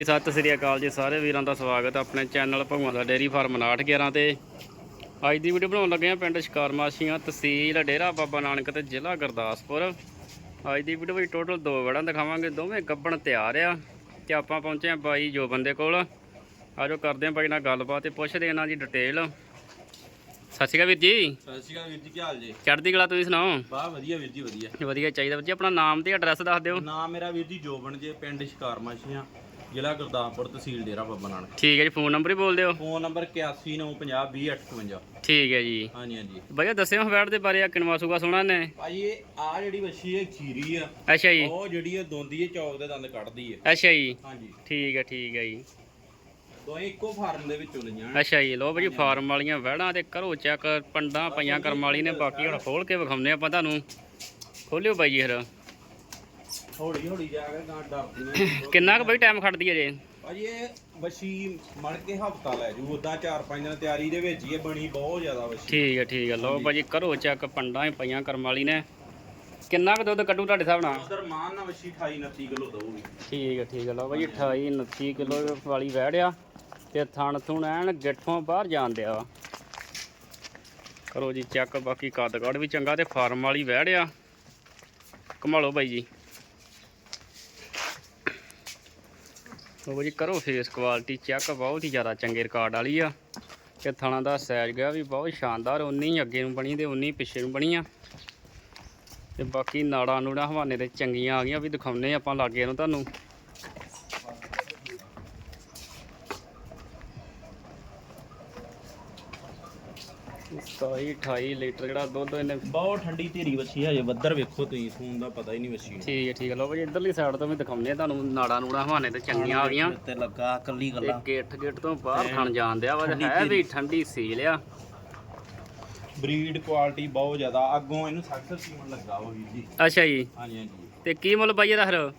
ਸਤਿ ਸ੍ਰੀ ਅਕਾਲ ਜੀ ਸਾਰੇ ਵੀਰਾਂ ਦਾ ਸਵਾਗਤ ਹੈ ਆਪਣੇ ਚੈਨਲ ਭਗਵਾਨ ਦਾ ਡੇਰੀ ਫਾਰਮ 911 ਤੇ। ਅੱਜ ਦੀ ਵੀਡੀਓ ਬਣਾਉਣ ਲੱਗੇ ਆ ਪਿੰਡ ਸ਼ਿਕਾਰ ਮਾਸੀਆਂ ਤਹਿਸੀਲ ਡੇਰਾ ਬਾਬਾ ਨਾਨਕ ਤੇ ਜ਼ਿਲ੍ਹਾ ਗੁਰਦਾਸਪੁਰ। ਅੱਜ ਦੀ ਵੀਡੀਓ ਵਿੱਚ ਟੋਟਲ ਦੋ ਵੜਾਂ ਦਿਖਾਵਾਂਗੇ ਦੋਵੇਂ ਗੱਬਣ ਤਿਆਰ ਆ ਤੇ ਆਪਾਂ ਪਹੁੰਚੇ ਆ ਬਾਈ ਜੋ ਬੰਦੇ ਕੋਲ। ਆਜੋ ਕਰਦੇ ਆ ਬਾਈ ਨਾਲ ਗੱਲਬਾਤ ਤੇ ਪੁੱਛਦੇ ਇਹਨਾਂ ਦੀ ਡਿਟੇਲ ਸਤਿ ਸ਼੍ਰੀ ਅਕਾਲ ਵੀਰ ਜੀ। ਸਤਿ ਸ਼੍ਰੀ ਅਕਾਲ ਵੀਰ ਜੀ ਕੀ ਹਾਲ ਜੀ? ਚੜ੍ਹਦੀ ਕਲਾ ਤੁਸੀਂ ਸੁਣਾਓ? ਵਾਹ ਵਧੀਆ ਵੀਰ ਜੀ ਵਧੀਆ। ਵਧੀਆ ਚਾਹੀਦਾ ਵੀਰ ਜੀ ਆਪਣਾ ਨਾਮ ਤੇ ਐਡਰੈਸ ਦੱਸ ਦਿਓ। ਨਾਮ ਮੇਰਾ ਵੀਰ ਜੀ ਜੋਬਨ ਜੇ ਪਿੰਡ ਸ਼ਿਕਾਰ ਮਾਛੀਆਂ ਜ਼ਿਲ੍ਹਾ ਗੁਰਦਾਸਪੁਰ ਤਹਿਸੀਲ ਡੇਰਾ ਬਾਬਾ ਨਾਨਕ। ਠੀਕ ਹੈ ਜੀ ਫੋਨ ਨੰਬਰ ਹੀ ਬੋਲ ਦਿਓ। ਫੋਨ ਨੰਬਰ 8195020858 ਠੀਕ ਹੈ ਜੀ। ਹਾਂਜੀ ਹਾਂਜੀ। ਭਈਆ ਦੱਸਿਓ ਹਵੈੜ ਦੇ ਬਾਰੇ ਆ ਕਿਨਵਾ ਸੂਗਾ ਸੋਹਣਾ ਨੇ ਭਾਈ ਇਹ ਆ ਜਿਹੜੀ ਵੱਛੀ ਹੈ ਖੀਰੀ ਆ। ਅੱਛਾ ਜੀ। ਉਹ ਜਿਹੜੀ ਹੈ ਦੋਂਦੀ ਹੈ ਚੌਕ ਦੇ ਦੰਦ ਕੱਢਦੀ ਹੈ। ਅੱਛਾ ਜੀ। ਹਾਂਜੀ। ਠੀਕ ਹੈ ਠੀਕ ਹੈ ਜੀ। ਦੋਵੇਂ ਇੱਕੋ ਫਾਰਮ ਦੇ ਵਿੱਚੋਂ ਲਈਆਂ ਅੱਛਾ ਜੀ ਲੋ ਭਾਜੀ ਫਾਰਮ ਵਾਲੀਆਂ ਵਹਿੜਾਂ ਤੇ ਕਰੋ ਚੈੱਕ ਪੰਡਾਂ ਪਈਆਂ ਕਰਮ ਵਾਲੀ ਨੇ ਬਾਕੀ ਹੁਣ ਖੋਲ ਕੇ ਵਿਖਾਉਂਦੇ ਆਪਾਂ ਤੁਹਾਨੂੰ। ਖੋਲਿਓ ਬਾਈ ਜੀ ਫਿਰ। ਹੌਲੀ ਹੌਲੀ ਜਾ ਕੇ ਗਾਂ ਡਰਦੀਆਂ ਕਿੰਨਾ ਕੁ ਬਈ ਟਾਈਮ ਖੜਦੀ ਹੈ ਜੇ? ਭਾਜੀ ਇਹ ਵੱਛੀ ਮੜ ਕੇ ਹਫਤਾ ਲੈ ਜੂ ਉਦਾਂ 4-5 ਦਿਨ ਤਿਆਰੀ ਦੇ ਵਿੱਚ ਹੀ ਇਹ ਬਣੀ ਬਹੁਤ ਜ਼ਿਆਦਾ ਵੱਛੀ ਠੀਕ ਹੈ ਠੀਕ ਹੈ ਲੋ ਭਾਜੀ ਕਰੋ ਚੈੱਕ ਪੰਡਾਂ ਹੀ ਪਈਆਂ ਕਰਮ ਵਾਲੀ ਨੇ। ਕਿੰਨਾ ਕੁ ਦੁੱਧ ਕੱਢੂ ਤੁਹਾਡੇ ਹਿਸਾਬ ਨਾਲ? ਉਧਰ ਮਾਨ ਨਾਲ ਵੱਛੀ 28-29 ਕਿਲੋ ਦਊਗੀ। ਠੀਕ ਹੈ ਠੀਕ ਹੈ ਲੋ ਭਾਜੀ 28 29 ਕਿਲੋ ਵਾਲੀ ਵਹਿੜਿਆ ਤੇ ਥਣ ਥੁਣ ਐਨ ਗਿੱਠੋਂ ਬਾਹਰ ਜਾਣ ਦਿਆ ਵਾ। ਕਰੋ ਜੀ ਚੈੱਕ ਬਾਕੀ ਕੱਦ ਕਾਠ ਵੀ ਚੰਗਾ ਤੇ ਫਾਰਮ ਵਾਲੀ ਵਹਿੜਿਆ ਕਮਾਲੋ ਬਾਈ ਜੀ। ਉਹ ਜੀ, ਕਰੋ ਫੇਸ ਕੁਆਲਿਟੀ ਚੈੱਕ ਬਹੁਤ ਹੀ ਜ਼ਿਆਦਾ ਚੰਗੇ ਰਿਕਾਰਡ ਵਾਲੀ ਆ। ਤੇ ਥਣਾ ਦਾ ਸਾਈਜ਼ ਗਿਆ ਵੀ ਬਹੁਤ ਸ਼ਾਨਦਾਰ ਉਨੀ ਹੀ ਅੱਗੇ ਨੂੰ ਬਣੀ ਤੇ ਉਨੀ ਪਿੱਛੇ ਨੂੰ ਬਣੀ ਆ। ਤੇ ਬਾਕੀ ਨਾੜਾਂ ਨੂੜਾਂ ਹਵਾਨੇ ਤੇ ਚੰਗੀਆਂ ਆ ਗਈਆਂ, ਵੀ ਦਿਖਾਉਨੇ ਆਪਾਂ ਲਾਗੇ ਨੂੰ ਤੁਹਾਨੂੰ। ਸਤਾਈ 28 ਲੀਟਰ ਜਿਹੜਾ ਦੁੱਧ ਇਹਨੇ ਬਹੁਤ ਠੰਡੀ ਧੀਰੀ ਵੱਛੀ ਹਜੇ ਬੱਦਰ ਵੇਖੋ ਤੁਸੀਂ ਸੂਨ ਦਾ ਪਤਾ ਹੀ ਨਹੀਂ ਵੱਛੀ ਨੂੰ। ਠੀਕ ਹੈ ਠੀਕ ਹੈ। ਲਓ ਭਾਜੀ ਇਧਰਲੀ ਸਾਈਡ ਤੋਂ ਵੀ ਦਿਖਾਉਂਦੇ ਆ ਤੁਹਾਨੂੰ ਨਾੜਾ ਨੂੜਾ ਹਵਾਨੇ ਤੇ ਚੰਗੀਆਂ ਆ ਗਈਆਂ। ਤੇ ਲੱਗਾ ਕੱਲੀ ਤੇ ਗੇਟ ਗੇਟ ਤੋਂ ਬਾਹਰ ਥਣ ਜਾਣ ਦਿਆ ਵਾ ਤੇ ਹੈ ਵੀ ਠੰਡੀ ਸੀਲ ਆ। ਬਰੀਡ ਕੁਆਲਿਟੀ ਬਹੁਤ ਜ਼ਿਆਦਾ ਅੱਗੋਂ ਇਹਨੂੰ ਸਖਤ ਸੀਮਨ ਲੱਗਾ ਵਾ ਵੀਰ ਜੀ। ਅੱਛਾ ਜੀ। ਹਾਂਜੀ ਹਾਂਜੀ। ਤੇ ਕੀ ਮੁੱਲ ਪਾਈਏ ਦਾ ਫਿਰ?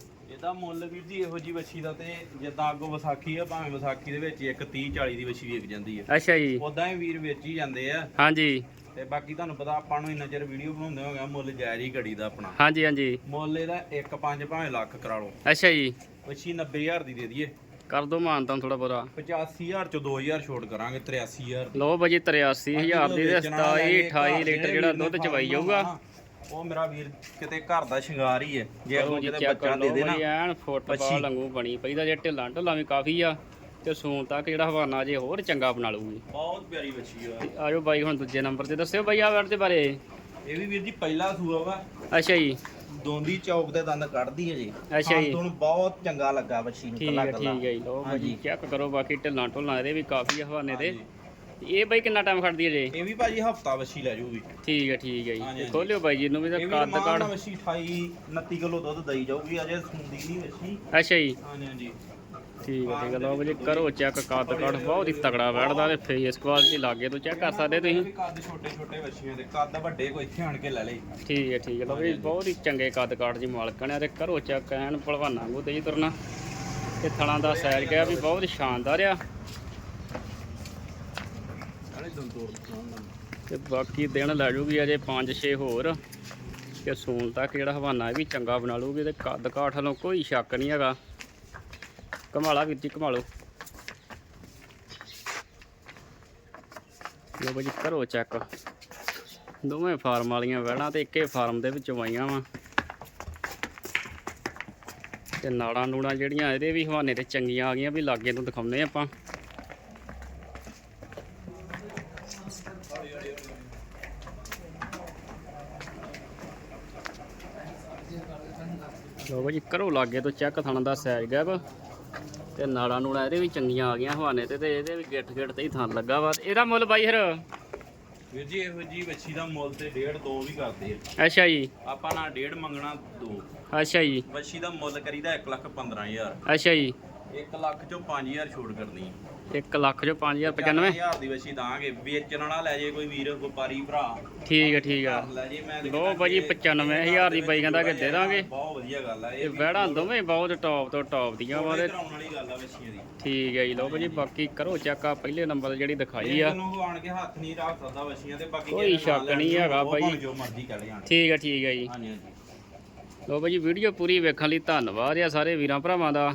ਇਹਦਾ ਮੁੱਲ ਵੀਰ ਜੀ ਇਹੋ ਜੀ ਵੱਛੀ ਦਾ ਤੇ ਜਿੱਦਾਂ ਅੱਗੋਂ ਵਿਸਾਖੀ ਆ ਭਾਵੇਂ ਵਿਸਾਖੀ ਦੇ ਵਿੱਚ ਇੱਕ 30 40 ਦੀ ਵੱਛੀ ਵਿਕ ਜਾਂਦੀ ਹੈ ਅੱਛਾ ਜੀ। ਉਦਾਂ ਹੀ ਵੀਰ ਵੇਚ ਜਾਂਦੇ ਆ। ਹਾਂਜੀ। ਤੇ ਬਾਕੀ ਤੁਹਾਨੂੰ ਪਤਾ ਆਪਾਂ ਨੂੰ ਇੰਨਾ ਚਿਰ ਵੀਡੀਓ ਬਣਾਉਂਦੇ ਹੋ ਗਿਆ ਮੁੱਲ ਜਾਇਜ਼ ਹੀ ਘੜੀ ਦਾ ਆਪਣਾ। ਹਾਂਜੀ ਹਾਂਜੀ। ਮੁੱਲ ਇਹਦਾ 1 5 ਭਾਵੇਂ ਲੱਖ ਕਰਾ ਲਓ। ਅੱਛਾ ਜੀ। ਵੱਛੀ 90000 ਦੀ ਦੇ ਦਈਏ। ਕਰ ਦੋ ਮਾਨਤਾਂ ਥੋੜਾ ਬੋਰਾ 85000 ਚੋਂ 2000 ਛੋਟ ਕਰਾਂਗੇ 83000 ਲਓ ਭਾਜੀ 83000 ਦੀ ਤੇ 27 28 ਲੀਟਰ ਜਿਹੜਾ ਦੁੱਧ ਚਵਾਈ ਜਾਊਗਾ। ਉਹ ਮੇਰਾ ਵੀਰ ਕਿਤੇ ਘਰ ਦਾ ਸ਼ਿੰਗਾਰ ਹੀ ਹੈ। ਜੇ ਜੀ ਕਿਤੇ ਬੱਚਾ ਦੇ ਦੇ ਨਾ ਐਨ ਫੁੱਟਬਾਲ। ਵਾਂਗੂ ਬਣੀ ਪਈਦਾ ਜੇ ਢਿੱਲਾਂ ਢੁੱਲਾਂ ਵੀ ਕਾਫੀ ਆ ਤੇ ਸੂਣ ਤੱਕ ਜਿਹੜਾ ਹਵਾਨਾ ਜੇ ਹੋਰ ਚੰਗਾ ਬਣਾ ਲਊਗੀ। ਬਹੁਤ ਪਿਆਰੀ ਵੱਛੀ ਆ। ਤੇ ਆਜੋ ਬਾਈ ਹੁਣ ਦੂਜੇ ਨੰਬਰ ਤੇ ਦੱਸਿਓ ਬਾਈ ਆ ਵੜ ਦੇ ਬਾਰੇ। ਇਹ ਵੀ ਵੀਰ ਜੀ ਪਹਿਲਾ ਸੂਆ ਵਾ। ਅੱਛਾ ਜੀ। ਦੋਂਦੀ ਚੌਕ ਦੇ ਦੰਦ ਕੱਢਦੀ ਹੈ ਜੀ। ਅੱਛਾ ਜੀ। ਤੁਹਾਨੂੰ ਬਹੁਤ ਚੰਗਾ ਲੱਗਾ ਵੱਛੀ ਨੂੰ ਠੀਕ ਕੱਲਾ ਹੈ ਕੱਲਾ ਠੀਕ ਹੈ ਜੀ ਭਾਜੀ ਹਾਂਜੀ। ਚੈੱਕ ਕਰੋ ਬਾਕੀ ਢਿੱਲਾਂ ਢੁੱਲਾਂ ਇਹਦੇ ਵੀ ਕਾਫੀ ਆ ਹਵਾਨੇ ਹਾਂਜੀ। ਇਹ ਬਾਈ ਕਿੰਨਾ ਟਾਈਮ ਖੜਦੀ ਹੈ ਜੇ? ਇਹ ਵੀ ਭਾਜੀ ਹਫਤਾ ਵੱਛੀ ਲੈ ਜੂਗੀ। ਠੀਕ ਹੈ ਠੀਕ ਹੈ ਜੀ। ਹਾਂਜੀ, ਤੇ ਹਾਂਜੀ। ਖੋਲਿਓ ਬਾਈ ਜੀ ਨੂੰ ਵੀ ਤਾਂ ਇਹ ਵੀ ਕੱਦ ਮਾਨ ਵੱਛੀ 28 29 ਕਿਲੋ ਦੁੱਧ ਦਈ ਜਾਊਗੀ ਅਜੇ ਸੁੰਦੀ ਨਹੀਂ ਵੱਛੀ। ਅੱਛਾ ਜੀ। ਹਾਂਜੀ ਹਾਂਜੀ। ਠੀਕ ਹੈ ਠੀਕ ਹੈ। ਲਓ ਭਾਜੀ ਕਰੋ ਚੈੱਕ ਕੱਦ ਕਾੜ। ਬਹੁਤ ਹੀ ਤਗੜਾ ਬੈਠਦਾ ਤੇ ਫੇਸ ਕੁਆਲਿਟੀ ਲਾਗੇ ਤੋਂ ਚੈੱਕ ਕਰ ਸਕਦੇ ਇਹ ਤੁਸੀਂ। ਵੀ ਕੱਦ ਛੋਟੇ ਛੋਟੇ ਵੱਛੀਆਂ ਦੇ। ਕੱਦ ਵੱਡੇ ਕੋਈ ਇੱਥੇ ਆਣ ਕੇ ਲੈ ਲੇ ਠੀਕ ਹੈ ਠੀਕ ਹੈ। ਲਓ ਭਾਜੀ ਬਹੁਤ ਹੀ ਚੰਗੇ ਕੱਦ ਕਾਠ ਜੀ ਮਾਲਕਣ ਆ ਤੇ ਕਰੋ ਚੈੱਕ ਐਨ ਭਲਵਾਨਾਂ ਨੂੰ ਤੇ ਜੀ ਤੁਰਨਾ। ਤੇ ਥਣਾ ਦਾ ਸਾਈਜ਼ ਗਿਆ ਵੀ ਬਹੁਤ ਸ਼ਾਨਦਾਰ ਆ। ਤੇ ਬਾਕੀ ਦਿਨ ਲੈ ਜੂਗੀ ਅਜੇ 5-6 ਹੋਰ। ਤੇ ਸੂਨ ਤੱਕ ਜਿਹੜਾ ਹਵਾਨਾ ਇਹ ਵੀ ਚੰਗਾ ਬਣਾ ਲੂਗੀ ਤੇ ਕੱਦ ਕਾਠ ਵੱਲੋਂ ਕੋਈ ਸ਼ੱਕ ਨਹੀਂ ਹੈਗਾ। ਕਮਾਲਾ ਵੀਰ ਜੀ ਕਮਾਲੋ ਲੋ ਬਾਜੀ ਕਰੋ ਚੈੱਕ ਦੋਵੇਂ ਫਾਰਮ ਵਾਲੀਆਂ ਵਹਿਣਾ ਤੇ ਇੱਕੇ ਫਾਰਮ ਦੇ ਵਿੱਚ ਵਾਈਆਂ ਵਾ। ਤੇ ਨਾੜਾਂ ਨੂੜਾਂ ਜਿਹੜੀਆਂ ਇਹਦੇ ਵੀ ਹਵਾਨੇ ਤੇ ਚੰਗੀਆਂ ਆ ਗਈਆਂ, ਵੀ ਲਾਗੇ ਤੋਂ ਦਿਖਾਉਂਦੇ ਆਪਾਂ। ਲੋ ਬਾਜੀ ਕਰੋ ਲਾਗੇ ਤੋਂ ਚੈੱਕ ਥਣ ਦਾ ਸਾਈਜ਼ ਗੈਪ ਤੇ ਨਾੜਾਂ ਨੂੜਾਂ ਇਹਦੇ ਵੀ ਚੰਗੀਆਂ ਆ ਗਈਆਂ ਹਵਾਨੇ ਤੇ ਤੇ ਇਹਦੇ ਵੀ ਗਿੱਠ ਗਿੱਠ ਤੇ ਹੀ ਥਣ ਲੱਗਾ ਵਾ। ਇਹਦਾ ਮੁੱਲ ਬਾਈ ਫਿਰ? ਵੀਰ ਜੀ ਇਹੋ ਜੀ ਵੱਛੀ ਦਾ ਮੁੱਲ ਤੇ ਡੇਢ ਦੋ ਵੀ ਕਰਦੇ ਆ। ਅੱਛਾ ਜੀ। ਆਪਾਂ ਨਾ ਡੇਢ ਮੰਗਣਾ ਦੋ। ਅੱਛਾ ਜੀ। ਵੱਛੀ ਦਾ ਮੁੱਲ ਕਰੀਦਾ 1 ਲੱਖ 15000 ਅੱਛਾ ਜੀ। 1 ਲੱਖ ਚੋਂ 5000 ਛੋਟ ਕਰਨੀ। 1 ਲੱਖ ਚੋਂ 5095 ਹਜ਼ਾਰ ਦੀ ਵੱਛੀ ਦਾਂਗੇ ਵੇਚਣ ਵਾਲਾ ਲੈ ਜੇ ਕੋਈ ਵੀਰ ਵਪਾਰੀ ਭਰਾ। ਠੀਕ ਹੈ ਠੀਕ ਆ। ਲੈ ਜੇ ਮੈਂ ਲੋ ਬਾਜੀ 95000 ਦੀ ਬਾਈ ਕਹਿੰਦਾ ਕਿ ਦੇ ਦਾਂਗੇ। ਬਹੁਤ ਵਧੀਆ ਗੱਲ ਆ ਇਹ ਇਹ ਵਹਿੜਾਂ ਦੋਵੇਂ ਬਹੁਤ ਟੌਪ ਤੋਂ ਟੌਪ ਦੀਆਂ ਵਾ ਤੇ ਕਰਾਉਣ ਵਾਲੀ ਗੱਲ ਆ ਵੱਛੀਆਂ ਦੀ। ਠੀਕ ਹੈ ਜੀ ਲੋ ਬਾਜੀ ਬਾਕੀ ਕਰੋ ਚੈੱਕ ਆ ਪਹਿਲੇ ਨੰਬਰ ਤੇ ਜਿਹੜੀ ਦਿਖਾਈ ਆ। ਨੂੰ ਆਣ ਕੇ ਹੱਥ ਨਹੀਂ ਰੱਖ ਸਕਦਾ ਵੱਛੀਆਂ ਤੇ ਬਾਕੀ ਕੋਈ ਸ਼ੱਕ ਨਹੀਂ ਹੈਗਾ ਜੋ ਮਰਜ਼ੀ ਕਰ ਜਾਣ। ਠੀਕ ਹੈ ਠੀਕ ਹੈ ਜੀ। ਲੋ ਬਾਜੀ ਵੀਡੀਓ ਪੂਰੀ ਵੇਖਣ ਲਈ ਧੰਨਵਾਦ ਆ ਸਾਰੇ ਵੀਰਾਂ ਭਰਾਵਾਂ ਦਾ।